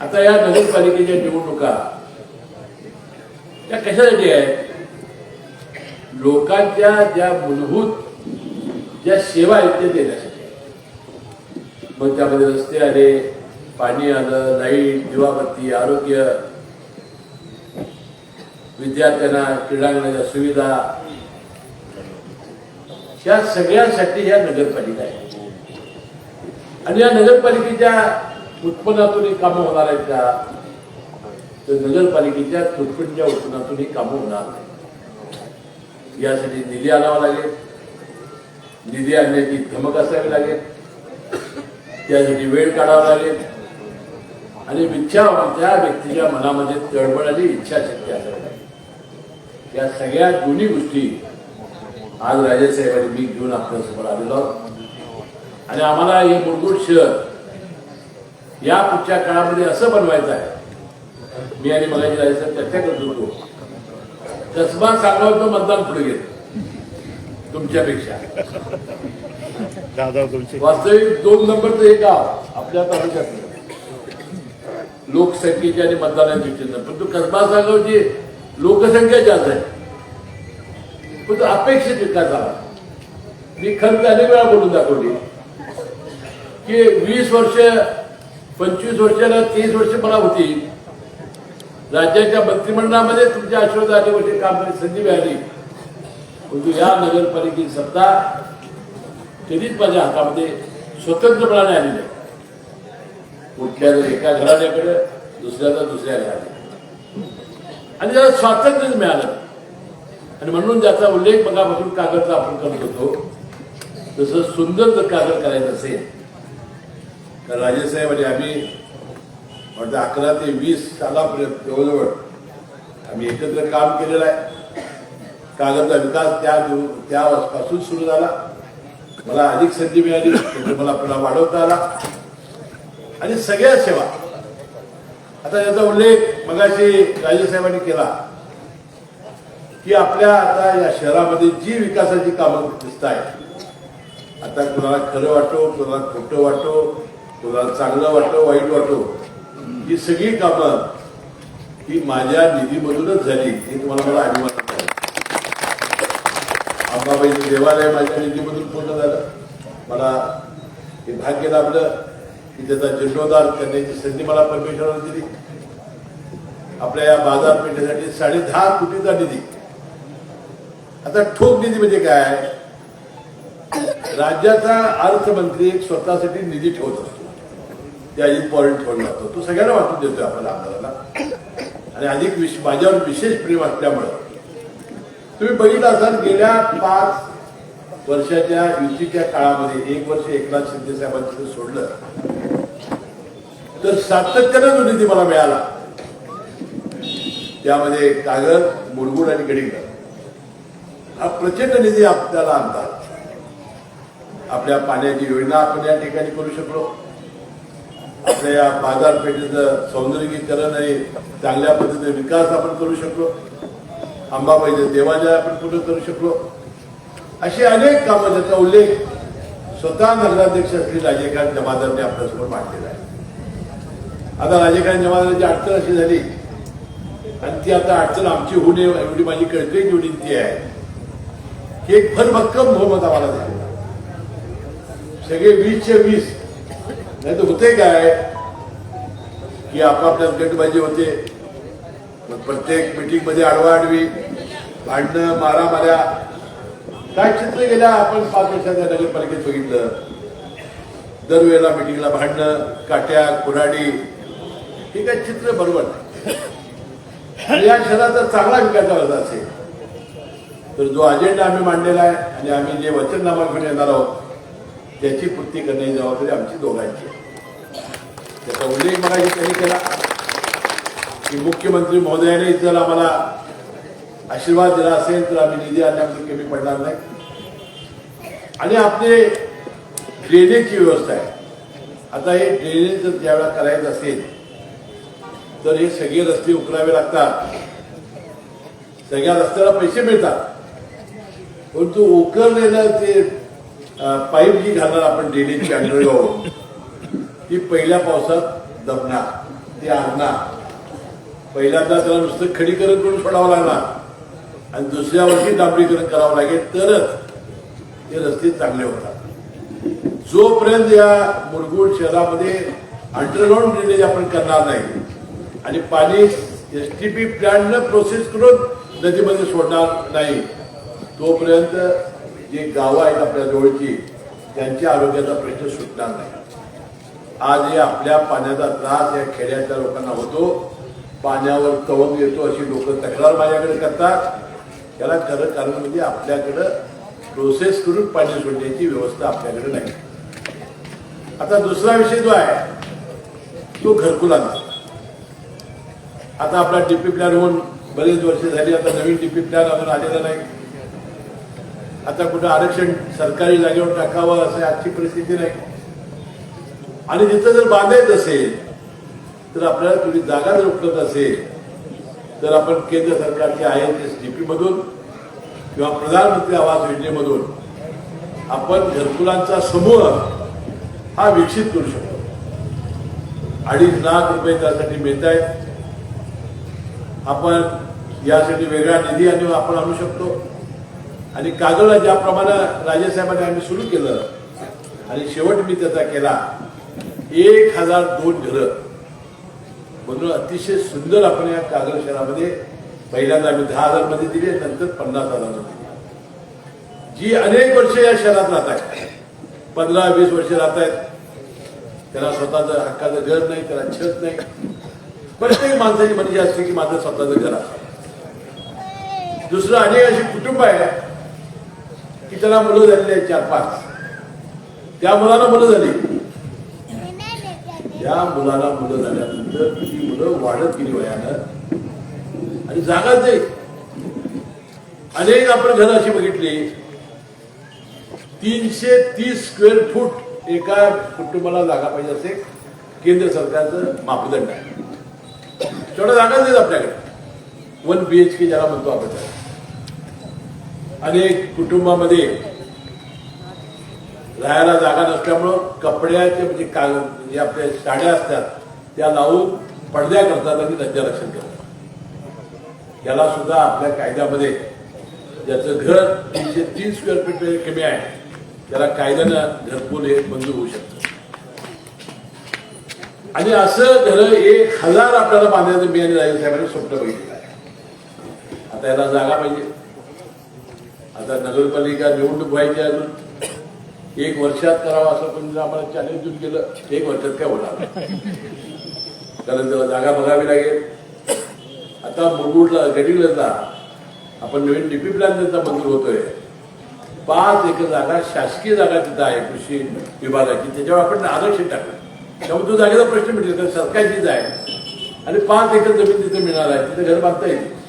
आता या नगरपालिकेच्या निवडणुका त्या कशासाठी आहेत? लोकांच्या ज्या मूलभूत ज्या सेवा आहेत त्या देण्यासाठी. मग त्यामध्ये रस्ते आले पाणी आलं लाइट दिवाबत्ती आरोग्य विद्यार्थ्यांना क्रीडांगणाच्या सुविधा. या सगळ्यांसाठी या नगरपालिका आहे आणि या नगरपालिकेच्या उत्पन्नातून कामं होणार आहेत का तर नगरपालिकेच्या तुटपुंच्या उत्पन्नातून ही कामं होणार नाही यासाठी निधी आणावा लागेल. निधी आणण्याची धमक असावी लागेल. त्यासाठी वेळ काढावा लागेल. आणि इच्छा त्या व्यक्तीच्या मनामध्ये तळमळ आणि इच्छाशक्ती असावी लागेल. या सगळ्या दोन्ही गोष्टी आज राजेसाहेबांनी मी घेऊन आपल्यासमोर आलेलो आहोत. आणि आम्हाला हे मुरगुड शहर या पुढच्या काळामध्ये असं बनवायचं आहे. मी आणि राजेसाहेब चर्चा करत होतो. कसबा सांगण्याचं मतदान पुढे गेलं. तुमच्यापेक्षा. वास्तविक दोन नंबरचं हे गाव आपल्या तालुक्यातलं लोकसंख्येच्या आणि मतदानाच्या दृष्टीनं पण तो कसबा सांगावची लोकसंख्या जास्त आहे. पण तो अपेक्षित विकास झाला. मी खर्च अनेक वेळा बोलून दाखवली. की वीस वर्ष पंचवीस वर्षाला तीस वर्ष मला होती. राज्याच्या मंत्रिमंडळामध्ये तुमच्या आशीर्वादाने होते काम करण्याची संधी मिळाली. परंतु या नगरपालिकेची सत्ता कधीच माझ्या हातामध्ये स्वतंत्रपणाने आलेली आहे कुठल्या जर एका घराण्याकडे दुसऱ्याचा दुसऱ्या घराने आणि त्याला स्वातंत्र्य मिळालं आणि म्हणून ज्याचा उल्लेख मगापासून कागदचा आपण करत होतो. तसं सुंदर जर कागद करायचं असेल तर राजेसाहेब आणि आम्ही म्हणजे अकरा ते वीस सालापर्यंत जवळजवळ आम्ही एकत्र काम केलेलं आहे. कागदचा विकास त्या त्यापासून सुरू झाला. मला अधिक संधी मिळाली त्यामुळे मला पुन्हा वाढवता आला. आणि सगळ्या सेवा. आता याचा उल्लेख मगाशी राजेसाहेबांनी केला की आपल्या आता या शहरामध्ये जी विकासाची कामं दिसत आहेत आता कुणाला खरं वाटो कुणाला खोटं वाटो कुणाला चांगलं वाटो वाईट वाटतो ही सगळी कामं ही माझ्या निधीमधूनच झाली हे तुम्हाला मला अभिमान अंबाबाईचं देवालय माझ्या निधीमधून पूर्ण झालं. मला हे भाग्य लाभलं की त्याचा जीर्णोद्धार करण्याची संधी मला परमेश्वराने दिली. आपल्या या बाजारपेठेसाठी साडे दहा कोटीचा निधी. आता ठोक निधी म्हणजे काय? राज्याचा अर्थमंत्री एक स्वतःसाठी निधी ठेवत असतो. ते अजित पवार ठेवून जातो तो सगळ्यांना वाटून देतोय आपल्याला आणि अधिक विश माझ्यावर विशेष प्रेम असल्यामुळं. तुम्ही बघितलं असाल गेल्या पाच वर्षाच्या युतीच्या काळामध्ये एक वर्ष एकनाथ शिंदे साहेबांचं सोडलं. तर सातत्यानं जो निधी मला मिळाला. त्यामध्ये कागद मुडगुड आणि गडिंग. हा प्रचंड निधी आपल्याला आणतात. आपल्या पाण्याची योजना आपण या ठिकाणी करू शकलो. आपल्या या बाजारपेठेचं सौंदर्यीकरण आणि चांगल्या पद्धतीने विकास आपण करू शकलो. अंबाबाईचं देवालय आपण पूर्ण करू शकलो. अशी अनेक कामं त्याचा उल्लेख स्वतः नगराध्यक्ष श्री राजेकांत जमादारने आपल्यासमोर मांडलेला आहे. आता राजेकांत जमादाराची अडचण अशी झाली. आणि ती आता अडचण आमची होऊ नये एवढी माझी कळकळीची विनंती आहे. की एक भरभक्कम बहुमत आम्हाला द्या सगळे वीसशे वीस नाही तर होते काय? की आपापल्यात गटबाजी होते. प्रत्येक मिटिंगमध्ये आडवाआडवी भांडणं मारामाऱ्या. काय चित्र गेल्या? आपण पाच वर्षाच्या नगरपालिकेत बघितलं. दरवेळेला मिटिंगला भांडणं काट्या कुऱ्हाडी. हे काय चित्र बरोबर नाही. या शहराचा चांगला विकास झाला असेल. तर जो अजेंडा आम्ही मांडलेला आहे आणि आम्ही जे वचननामा घेऊन येणार आहोत त्याची पूर्ती करण्याची जबाबदारी आमची दोघांची आहे. त्याचा उल्लेख मला त्यांनी केला. की मुख्यमंत्री महोदयाने जर आम्हाला आशीर्वाद दिला असेल तर आम्ही निधी आणण्यामध्ये कमी पडणार नाही. आणि आपले ड्रेनेजची व्यवस्था आहे. आता हे ड्रेनेज जर ज्यावेळेला करायचं असेल तर हे सगळे रस्ते उकरावे लागतात. सगळ्या रस्त्याला पैसे मिळतात. परंतु उकरलेलं ते पाईप जी घालणार आपण ड्रेनेजची अंडरग्राऊंड हो. ती पहिल्या पावसात दबणार ती आणणार पहिल्यांदा त्याला नुसतं खडीकरण करून सोडावं लागणार. आणि दुसऱ्या वर्षी डांबरीकरण करावं लागेल तरच ते रस्ते चांगले होतात. जोपर्यंत या मुरगुड शहरामध्ये अंडरग्राऊंड ड्रेनेज आपण करणार नाही आणि पाणी एस टी पी प्लॅननं प्रोसेस करून नदीमध्ये सोडणार नाही तोपर्यंत जी गावं आहेत आपल्या जवळची त्यांच्या आरोग्याचा प्रश्न सुटणार नाही. आज हे आपल्या पाण्याचा त्रास या खेड्याच्या लोकांना होतो. पाण्यावर तवंग येतो अशी लोक तक्रार माझ्याकडे करतात. त्याला खरं कारण म्हणजे आपल्याकडं प्रोसेस करून पाणी सोडण्याची व्यवस्था आपल्याकडे नाही. आता दुसरा विषय जो आहे तो घरकुलांचा. आता आपला डीपी प्लॅन होऊन बरेच वर्ष झाली आता नवीन डीपी प्लॅन अजून आलेला नाही. आता कुठं आरक्षण सरकारी जागेवर टाकावं असं आजची परिस्थिती नाही. आणि तिथं जर बांधायचं असेल तर आपल्याला थोडी जागा जर उपलब्ध असेल तर आपण केंद्र सरकारच्या I N S D P मधून किंवा प्रधानमंत्री आवास योजनेमधून आपण घरकुलांचा समूह हा विकसित करू शकतो. अडीच लाख रुपये त्यासाठी मिळत आहेत आपण यासाठी वेगळा निधी आणि आपण आणू शकतो. आणि कागदला ज्याप्रमाणे राजेसाहेबांनी आम्ही सुरू केलं आणि शेवट मी त्याचा केला एक हजार दोन घरं. म्हणून अतिशय सुंदर आपण या कागल शहरामध्ये पहिल्यांदा आम्ही दहा हजारमध्ये दिले नंतर पन्नास हजार दिले. जी अनेक वर्ष या शहरात राहत आहेत पंधरा वीस वर्ष राहत आहेत त्याला स्वतःचं हक्काचं घर नाही त्याला छत नाही. प्रत्येक माणसाची म्हणजे असते की माझं स्वतःचं घर आहे दुसरं अनेक अशी कुटुंब आहे की त्याला मुलं झालेली आहेत चार पाच. त्या मुलांना मुलं झाली. त्या मुलाला मुलं झाल्यानंतर ती मुलं वाढत गेली वयानं. आणि जागाच जाईल अनेक आपण घरं अशी बघितली. तीनशे तीस स्क्वेअर फूट एका कुटुंबाला जागा पाहिजे असे केंद्र सरकारचं मापदंड आहे. तेवढं जागाच देत आपल्याकडे. वन बी एच के ज्याला म्हणतो आपण त्याला. अनेक कुटुंबामध्ये राहायला जागा नसल्यामुळं कपड्याचे म्हणजे का जे म्हणजे आपल्या साड्या असतात त्या लावून पडद्या करतात आणि त्यांच्या रक्षण करतात. याला सुद्धा आपल्या कायद्यामध्ये ज्याचं घर तीनशे तीन स्क्वेअर फीट कमी आहे त्याला कायद्यानं घरकुल हे मंजूर होऊ शकतं. आणि असं घर एक हजार आपल्याला बांधायचं मी आणि राजीव साहेबांनी स्वप्न बघितलेलं आहे. आता याला जागा पाहिजे. आता नगरपालिका निवडणूक व्हायची अजून एक वर्षात करावं असं पण जर आम्हाला चॅलेंज देऊन गेलं एक वर्षात काय होणार? कारण त्याला जागा बघावी लागेल. आता मुरगुडला गडिंगलजला आपण नवीन डीपी प्लॅन त्यांचा मंजूर होतोय. पाच एकर जागा शासकीय जागा तिथं आहे कृषी विभागाची. त्याच्यावर आपण आरक्षण टाकलं. त्यामुळे तो जागेचा प्रश्न मिळेल कारण सरकारचीच आहे. आणि पाच एकर जमीन तिथं मिळणार आहे. तिथं घर बांधता येईल.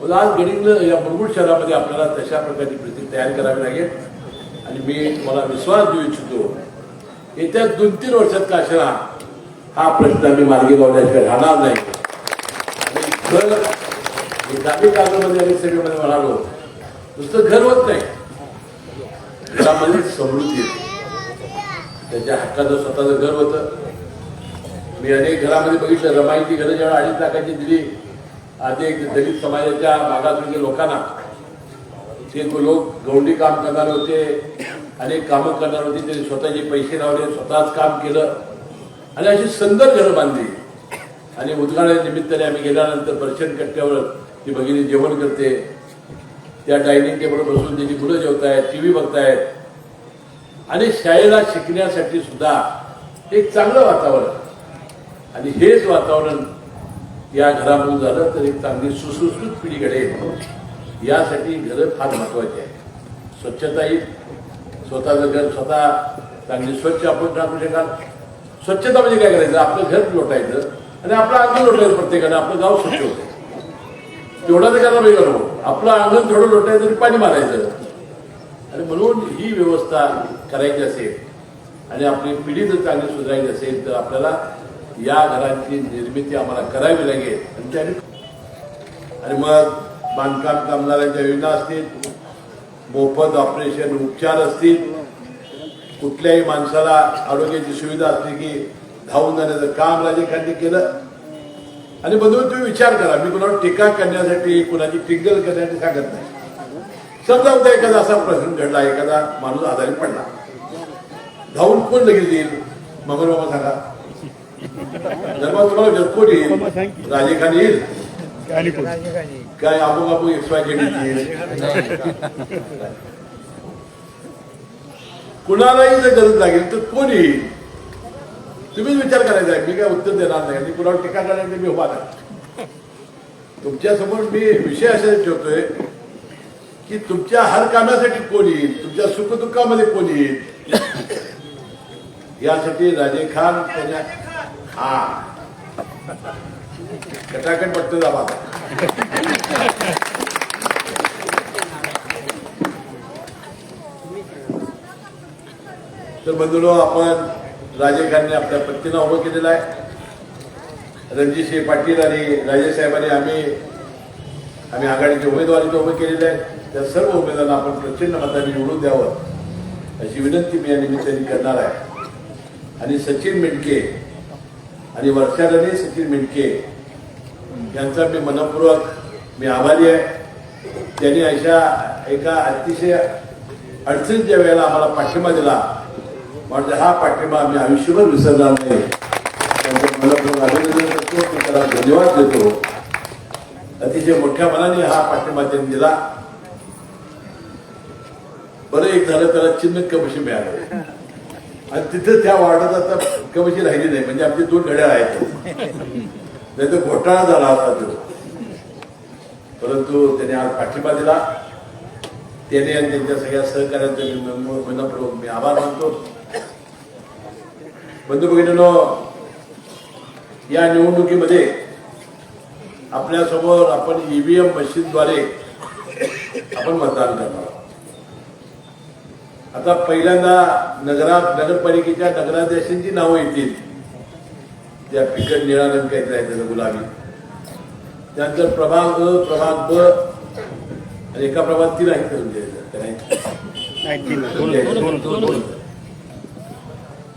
पण आज गडिंग या मुरगुड शहरामध्ये आपल्याला तशा प्रकारची परिस्थिती तयार करावी लागेल. आणि मी तुम्हाला विश्वास देऊ इच्छितो येत्या दोन तीन वर्षात का हा प्रश्न आम्ही मार्गी लावल्याशिवाय राहणार नाही. आणि घर हे गावी आणि सगळ्यामध्ये म्हणालो नुसतं घर होत नाही. घरामध्ये समृद्धी त्याच्या हक्काचं स्वतःचं घर होतं. मी अनेक घरामध्ये बघितलं रमाईची घरं जेव्हा अडीच लाखाची दिली अनेक दलित समाजाच्या भागातून लोकांना ते लोक गौंडी काम करणार होते अनेक कामं करणार होते त्यांनी स्वतःचे पैसे लावले स्वतःच काम केलं. आणि अशी सुंदर घरं बांधली. आणि उद्घाटन निमित्ताने आम्ही गेल्यानंतर दर्शन कट्ट्यावर ती भगिनी जेवण करते. त्या डायनिंग टेबलवर बसून त्यांची मुलं जेवतायत टी व्ही बघतायत. आणि शाळेला शिकण्यासाठी सुद्धा एक चांगलं वातावरण. आणि हेच वातावरण या घरामधून झालं तर एक चांगली सुसंस्कृत पिढी घडेल यासाठी घरं फार महत्वाची आहे स्वच्छता येईल स्वतःचं घर स्वतः चांगली स्वच्छ आपण टाकू शकाल. स्वच्छता म्हणजे काय करायचं? आपलं घर लोटायचं आणि आपलं अंगण लोटायचं प्रत्येकानं. आपलं गाव स्वच्छ होतं. तेवढा तर करायला पाहिजे आपलं अंगण थोडं लोटायचं तरी पाणी मारायचं. आणि म्हणून ही व्यवस्था करायची असेल आणि आपली पिढी जर चांगली सुधारायची असेल तर आपल्याला या घरांची निर्मिती आम्हाला करावी लागेल. आणि आणि मग बांधकाम कामगारांच्या योजना असतील मोफत ऑपरेशन उपचार असतील कुठल्याही माणसाला आरोग्याची सुविधा असली की धावून जाण्याचं काम राजे केलं. आणि बंधू तुम्ही विचार करा मी कुणावर टीका करण्यासाठी कुणाची टिंगल करण्यासाठी सांगत नाही. समजा उद्या एखादा असा प्रसंग घडला एखादा माणूस आजारी पडला. धावून कोण लगेच येईल? मंगल बाबा सांगा. जर तुम्हाला येईल येईल काय आबू बाबू एक्स वाय झेड येईल कुणालाही जर गरज लागेल तर कोण येईल तुम्हीच विचार करायचा आहे मी काय उत्तर देणार नाही. आणि कुणावर टीका करायला मी उभा नाही म्हणजे तुमच्यासमोर म्हणजे मी विषय असा ठेवतोय की तुमच्या हर कामासाठी कोण येईल तुमच्या सुखदुःखामध्ये कोण येईल यासाठी राजे खान त्याच्या हा. कटाकट पटत जावा तर बंधुलो आपण राजे खानने आपल्या पत्नीला उभं केलेलं आहे. रणजितसिंह पाटील आणि राजेसाहेबांनी आम्ही आम्ही आघाडीचे उमेदवारी इथं उभे केलेले आहेत. त्या सर्व उमेदवारांना आपण प्रचंड मताने निवडून द्यावं अशी विनंती मी या निमित्ताने करणार आहे. आणि सचिन मेंढके आणि वर्षाराने सचिन मेंढके यांचा मी मनपूर्वक मी आभारी आहे. त्यांनी अशा एका अतिशय अडचणीच्या वेळेला आम्हाला पाठिंबा दिला म्हणजे हा पाठिंबा आम्ही आयुष्यभर विसरणार नाही. त्यांचं मनपूर्वक अभिनंदन करतो. मी त्याला धन्यवाद देतो. अतिशय मोठ्या मनाने हा पाठिंबा त्यांनी दिला. बरं एक झालं त्याला चिन्ह कमशी मिळालं. आणि तिथं त्या वार्डात आता कमशी राहिली नाही म्हणजे आमचे दोन घड्या आहेत. नाही तर घोटाळा झाला होता तो. परंतु त्याने आज पाठिंबा दिला. त्याने आणि त्यांच्या सगळ्या सहकार्यांचे मी मनपूर्वक मी आभार मानतो. बंधू भगिनीनो या निवडणुकीमध्ये आपल्यासमोर आपण ईव्हीएम मशीनद्वारे आपण मतदान करणार आता पहिल्यांदा नगरा नगरपालिकेच्या नगराध्यक्षांची नावं येतील. त्या फिकट निळा रंग काहीतरी आहे त्याचा गुलाबी त्यानंतर प्रभाग अ प्रभाग ब आणि एका प्रभाग तीन आहेत.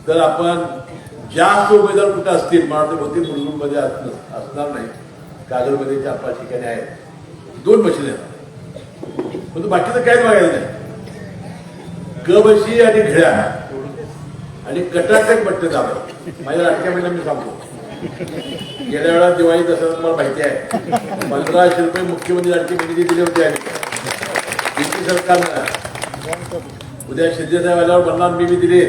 तर आपण जास्त उमेदवार कुठे असतील मला बहुतेक मुलगुंमध्ये असणार नाही. कागलमध्ये चार पाच ठिकाणी आहेत. दोन मशीन आहेत. पण बाकीचं काहीच बघायचं नाही. ग बशी आणि घड्या आणि कटाटक पट्ट दाबा. माझ्या लाटक्या महिन्यात मी सांगतो. गेल्या वेळा दिवाळी दसरा तुम्हाला माहिती आहे. पंधराशे रुपये मुख्यमंत्री आणखी निधी दिले होते आणि युती सरकारनं उद्या शिंदेसाहेब आल्यावर म्हणणार मी बी दिले.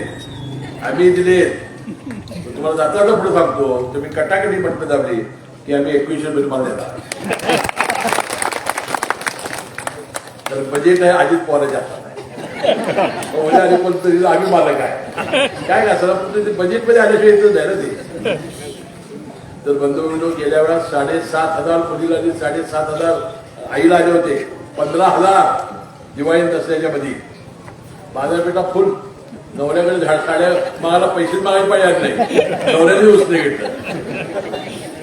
आम्ही दिले. तुम्हाला जाता जाता पुढे सांगतो. तुम्ही कटाकटी बट्टे दाबली की आम्ही एकवीसशे रुपये तुम्हाला देणार. तर बजेट आहे अजित पवारांच्या हातात. म्हणजे आले पण तरी आम्ही मालक आहे. काय का सर ते बजेटमध्ये आल्याशिवाय येतच आहे ना ते. तर बंधू गेल्या वेळा साडेसात हजार मुलीला आणि साडेसात हजार आईला आले होते. पंधरा हजार दिवाळी दसऱ्याच्या मध्ये बाजारपेठा फुल. नवऱ्याकडे झाड साड्या मला पैसे मागायला पाहिजे नाही. नवऱ्याने नाही घेतलं.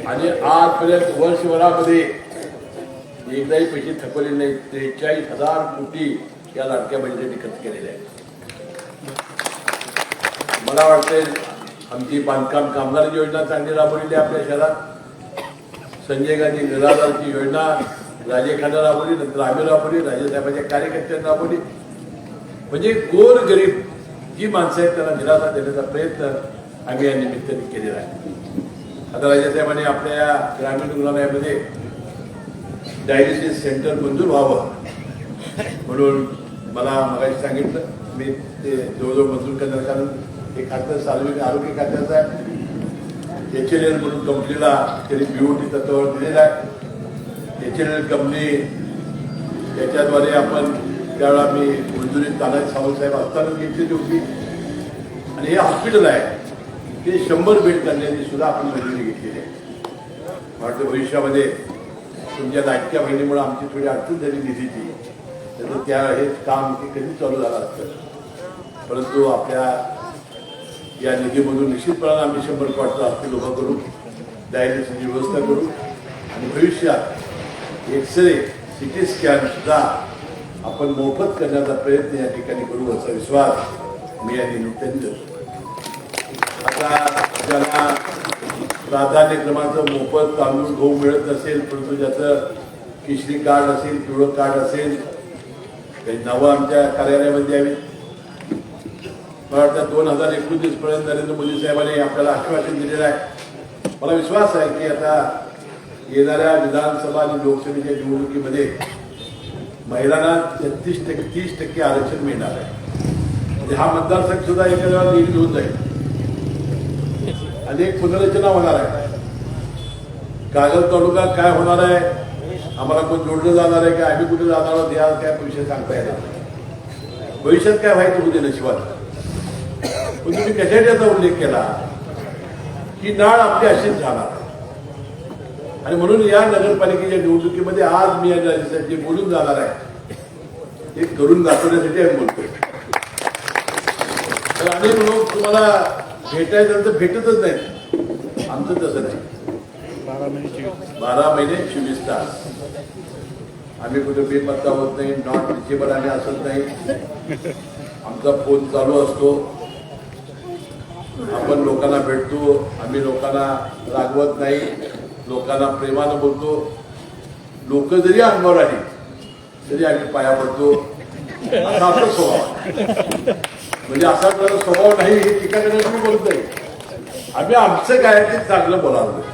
आणि आजपर्यंत वर्षभरामध्ये एकदाही पैसे थकवले नाही त्रेचाळीस हजार कोटी या लाडक्या बहिणीसाठी म्हणजे खर्च केलेले आहे मला वाटते आमची बांधकाम कामगार योजना चांगली राबवलेली आहे आपल्या शहरात. संजय गांधी निराधारची योजना राजे खाना राबवली नंतर आम्ही राबवली राजेसाहेबांच्या कार्यकर्त्यांनी राबवली. म्हणजे गोर गरीब जी माणसं आहेत त्यांना निराधार देण्याचा प्रयत्न आम्ही या निमित्ताने केलेला आहे. आता राजेसाहेबांनी आपल्या या ग्रामीण रुग्णालयामध्ये डायलिसिस सेंटर मंजूर व्हावं म्हणून मला मगाशी सांगितलं मी ते जवळजवळ मंजूर करणार कारण हे खातं सार्वजनिक आरोग्य खात्याचं आहे. एच एल एल म्हणून कंपनीला त्यांनी बीओटी तत्वावर दिलेलं आहे. एच एल एल कंपनी याच्याद्वारे आपण त्यावेळेला मी मंजुरी तानाजी सावंत साहेब असताना घेतलेली होती. आणि हे हॉस्पिटल आहे. ते शंभर बेड करण्याची सुद्धा आपण मंजुरी घेतलेली आहे. वाटतं भविष्यामध्ये तुमच्या लाटक्या बहिणीमुळे आमची थोडी अडचण झाली निधीची. त्याचं त्या हे काम ते कधी चालू झालं असतं. परंतु आपल्या या निधीमधून निश्चितपणाने आम्ही शंभर क्वार्टर हॉस्पिटल उभं करू डायलिसिसची व्यवस्था करू आणि भविष्यात एक्सरे सिटी स्कॅन सुद्धा आपण मोफत करण्याचा प्रयत्न या ठिकाणी करू असा विश्वास मी या निमित्ताने देतो. आता ज्याला प्राधान्यक्रमाचं मोफत तांदूळ गहू मिळत नसेल परंतु ज्याचं केशरी कार्ड असेल पिवळं कार्ड असेल काही नावं आमच्या कार्यालयामध्ये द्यावी मला वाटतं दोन हजार एकोणतीस पर्यंत नरेंद्र मोदी साहेबांनी आपल्याला आश्वासन दिलेलं आहे. मला विश्वास आहे की आता येणाऱ्या विधानसभा आणि लोकसभेच्या निवडणुकीमध्ये महिलांना छत्तीस टक्के तीस टक्के आरक्षण मिळणार आहे. म्हणजे हा मतदारसंघ सुद्धा एका वेळा लीड होऊन जाईल. अनेक पुनर्रचना होणार आहे. कागल तालुका काय होणार आहे? आम्हाला कोण जोडलं जाणार आहे की? आम्ही कुठे जाणार आहोत? या काय विषय सांगता येणार भविष्यात काय व्हायचं होते नशिबात? पण तुम्ही कशाने याचा उल्लेख केला? की नाळ आपली अशीच जाणार. आणि म्हणून या नगरपालिकेच्या निवडणुकीमध्ये आज मी या जे बोलून जाणार आहे ते करून दाखवण्यासाठी आम्ही बोलतोय. तर अनेक लोक तुम्हाला भेटायचं तर भेटतच नाही. आमचं तसं नाही. बारा महिने चोवीस तास आम्ही कुठे बेपत्ता होत नाही नॉट रिचेबल आम्ही असत नाही. आमचा फोन चालू असतो. आपण लोकांना भेटतो आम्ही लोकांना रागवत नाही लोकांना प्रेमानं बोलतो. लोक जरी अंगावर आली तरी आम्ही पाया पडतो. असा आपला स्वभाव म्हणजे असा स्वभाव नाही हे टीका करण्यास बोलतोय. आम्ही आमचं काय ते चांगलं बोलावलं.